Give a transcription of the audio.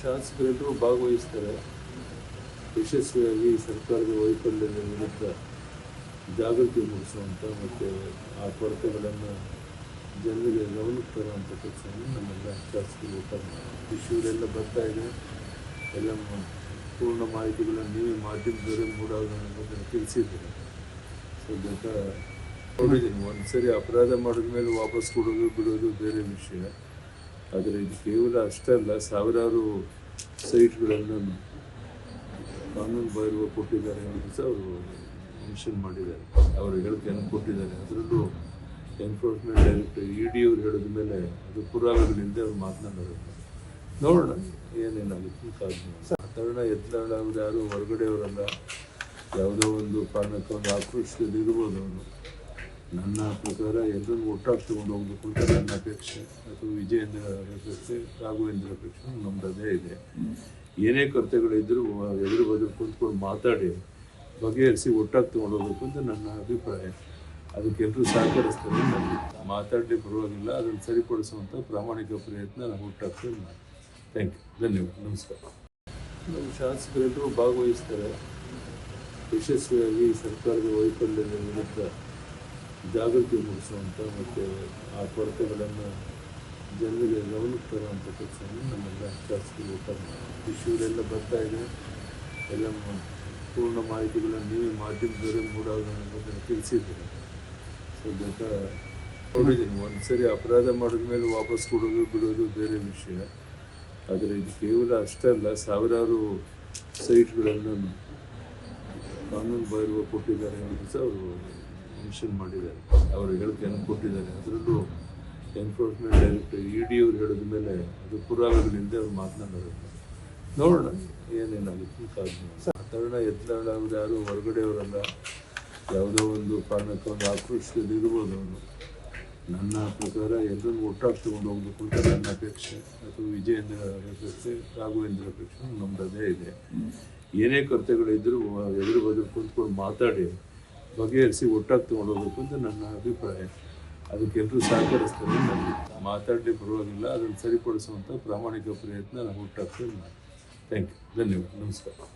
ಶಾಸಕರೆಲ್ಲರೂ ಭಾಗವಹಿಸ್ತಾರೆ. ಯಶಸ್ವಿಯಾಗಿ ಸರ್ಕಾರದ ವೈಫಲ್ಯದ ವಿರುದ್ಧ ಜಾಗೃತಿ ಮೂಡಿಸುವಂಥ ಮತ್ತು ಆ ಕೊರತೆಗಳನ್ನು ಜನರಿಗೆ ಗಮನಕ್ಕೆ ತರುವಂಥ ಕೆಲಸವನ್ನು ನಮ್ಮೆಲ್ಲ ಶಾಸಕರು ಊಟ ಇಶ್ಯೂರೆಲ್ಲ ಬರ್ತಾ ಇದೆ. ಎಲ್ಲ ಪೂರ್ಣ ಮಾಹಿತಿಗಳನ್ನು ನೀವೇ ಮಾಧ್ಯಮದವರೇ ಮೂಡಾಗೋದನ್ನು ತಿಳಿಸಿದ್ದೀರಿ. ಸೊ ನೋಡಿದ್ದೀನಿ. ಒಂದು ಸರಿ ಅಪರಾಧ ಮಾಡಿದ ಮೇಲೆ ವಾಪಸ್ ಕೊಡೋದು ಬಿಡೋದು ಬೇರೆ ವಿಷಯ. ಆದರೆ ಇದು ಕೇವಲ ಅಲ್ಲ, ಸಾವಿರಾರು ಸೈಟ್ಗಳನ್ನು ಕಾನೂನು ಬಾಯಿರುವ ಕೊಟ್ಟಿದ್ದಾರೆ ಅಂತ ಸಹ ಅವರು ಮೆನ್ಷನ್ ಮಾಡಿದ್ದಾರೆ. ಅವರು ಹೇಳಿಕೆಯನ್ನು ಕೊಟ್ಟಿದ್ದಾರೆ. ಅದರಲ್ಲೂ ಎನ್ಫೋರ್ಸ್ಮೆಂಟ್ ಡೈರೆಕ್ಟರ್ ಇ ಡಿ ಅವ್ರು ಹೇಳಿದ ಮೇಲೆ ಅದು ಪುರಾವೆಗಳಿಂದ ಅವ್ರು ಮಾತನಾಡೋದು. ನೋಡೋಣ ಏನೇನಾಗುತ್ತೆ ಕಾರಣ. ಮಾತಾಡೋಣ ಎತ್ತಲಾಡ ಅವ್ರು ಯಾರು, ಹೊರಗಡೆಯವರಲ್ಲ, ಯಾವುದೋ ಒಂದು ಕಾರಣಕ್ಕೆ ಒಂದು ಆಕ್ರೋಶದಲ್ಲಿ ಇರ್ಬೋದು ಅವನು ನನ್ನ ಪ್ರಕಾರ ಎಲ್ಲರೂ ಒಟ್ಟಾಗಿ ತಗೊಂಡು ಹೋಗ್ಬೇಕು ಅಂತ ನನ್ನ ಅಪೇಕ್ಷೆ. ಅಥವಾ ವಿಜಯೇಂದ್ರ ಅಪೇಕ್ಷೆ, ರಾಘವೇಂದ್ರ ಅಪೇಕ್ಷೆ ನಮ್ದು ಅದೇ ಇದೆ. ಏನೇ ಕರ್ತವ್ಯಗಳಿದ್ದರೂ ಎದುರು ಬದಲು ಕುಂತ್ಕೊಂಡು ಮಾತಾಡಿ, ಬಗೆಹರಿಸಿ ಒಟ್ಟಾಗಿ ತಗೊಂಡು ಹೋಗ್ಬೇಕು ಅಂತ ನನ್ನ ಅಭಿಪ್ರಾಯ. ಅದಕ್ಕೆ ಎಲ್ಲರೂ ಸಹಕರಿಸ್ತಾರೆ. ಮಾತಾಡಲಿ ಪರವಾಗಿಲ್ಲ, ಅದನ್ನು ಸರಿಪಡಿಸುವಂಥ ಪ್ರಾಮಾಣಿಕ ಪ್ರಯತ್ನ ನಾವು ಒಟ್ಟಾಗ್ತೀನಿ ಮಾಡಿ ಥ್ಯಾಂಕ್ ಯು ಧನ್ಯವಾದ. ನಮಸ್ಕಾರ. ನಮ್ಮ ಶಾಸಕರೆಲ್ಲರೂ ಭಾಗವಹಿಸ್ತಾರೆ. ಯಶಸ್ವಿಯಾಗಿ ಸರ್ಕಾರದ ವೈಫಲ್ಯದ ವಿರುದ್ಧ. ಜಾಗೃತಿ ಮೂಡಿಸುವಂಥ ಮತ್ತು ಆ ಕೊರತೆಗಳನ್ನು ಜನರಿಗೆ ಗಮನಕ್ಕೆ ತರುವಂಥ ಕೆಲಸವನ್ನು ನಮ್ಮೆಲ್ಲ ಶಾಸಕರು ಊಟ ಇಶ್ಯೂರೆಲ್ಲ ಬರ್ತಾ ಇದೆ. ಎಲ್ಲ ಪೂರ್ಣ ಮಾಹಿತಿಗಳನ್ನು ನೀವೇ ಮಾಧ್ಯಮದವರೇ ಮೂಡೋದನ್ನು ತಿಳಿಸಿದ್ದೀರಿ. ಸದ್ಯಕ್ಕ ನೋಡಿದ್ದೀನಿ. ಒಂದು ಸರಿ ಅಪರಾಧ ಮಾಡಿದ ಮೇಲೆ ವಾಪಸ್ ಕೊಡೋದು, ಬಿಡೋದು ಬೇರೆ ವಿಷಯ. ಆದರೆ ಇದು ಕೇವಲ ಅಷ್ಟೇ ಅಲ್ಲ, ಸಾವಿರಾರು ಸೈಟ್ಗಳನ್ನು ಕಾನೂನು ಬಾಹಿರುವ ಕೊಟ್ಟಿದ್ದಾರೆ ಅಂತ ಸಹ ಅವರು ಮೆನ್ಷನ್ ಮಾಡಿದ್ದಾರೆ. ಅವರ ಹೇಳಿಕೆಯನ್ನು ಕೊಟ್ಟಿದ್ದಾರೆ ಅದರಲ್ಲೂ ಎನ್ಫೋರ್ಸ್ಮೆಂಟ್ ಡೈರೆಕ್ಟರ್ ಇ ಡಿ ಅವ್ರು ಹೇಳಿದ ಮೇಲೆ ಅದು ಪುರಾವೆಗಳಿಂದ ಅವ್ರು ಮಾತನಾಡೋದು ನೋಡೋಣ, ಏನೇನಾಗುತ್ತೆ ಸಾಧಾರಣ ಅವ್ರು ಯಾರು, ಹೊರಗಡೆಯವರಲ್ಲ, ಯಾವುದೋ ಒಂದು ಕಾರಣಕ್ಕೆ ಒಂದು ಇರ್ಬೋದು ಅವನು ನನ್ನ ಪ್ರಕಾರ ಎಲ್ಲರನ್ನು ಒಟ್ಟಾಗಿ ತೊಗೊಂಡು ಹೋಗ್ಬೇಕು ಅಂತ ನನ್ನ ಅಪೇಕ್ಷೆ. ಅಥವಾ ವಿಜಯೇಂದ್ರ ಅಪೇಕ್ಷೆ, ರಾಘವೇಂದ್ರ ಅಪೇಕ್ಷೆ ನಮ್ಮದು ಅದೇ ಇದೆ. ಏನೇ ಕೊರತೆಗಳಿದ್ದರೂ ಎದುರು ಬದಲು ಕುಂತ್ಕೊಂಡು ಮಾತಾಡಿ. ಬಗೆಹರಿಸಿ ಒಟ್ಟಾಗಿ ತಗೊಂಡು ಹೋಗ್ಬೇಕು ಅಂತ ನನ್ನ ಅಭಿಪ್ರಾಯ. ಅದಕ್ಕೆ ಎಲ್ಲರೂ ಸಹಕರಿಸ್ತಾರೆ ನನಗೆ. ಮಾತಾಡಲಿ ಪರವಾಗಿಲ್ಲ, ಅದನ್ನು ಸರಿಪಡಿಸುವಂಥ ಪ್ರಾಮಾಣಿಕ ಪ್ರಯತ್ನ ನಾನು ಹುಟ್ಟಾಗ್ತದೆ ಥ್ಯಾಂಕ್ ಯು ಧನ್ಯವಾದ. ನಮಸ್ಕಾರ.